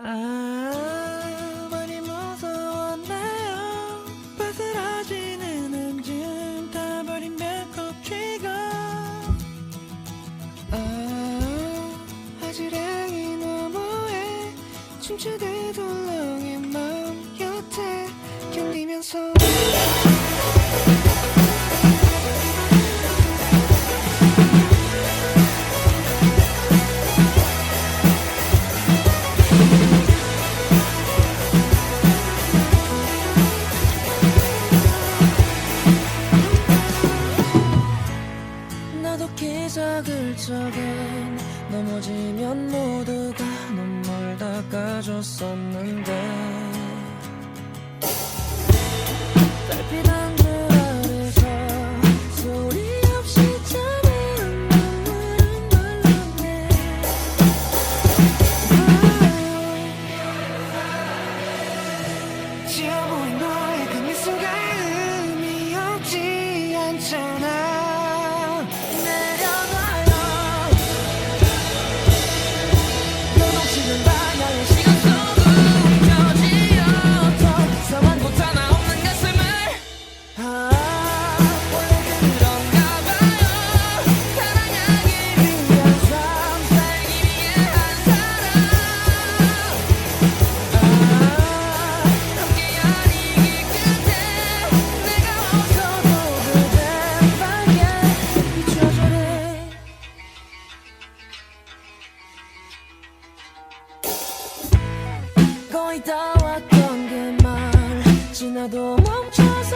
아 많이 무서웠나요. 바스라지는 한줌 다 버린 배꼽쥐가. 아 아지랑이 너머에 춤추듯 울렁해 마음 곁에 견디면서 기적을 적엔 넘어지면 모두가 눈물 닦아줬었는데 다 왔던 그 말. 지나도 멈춰서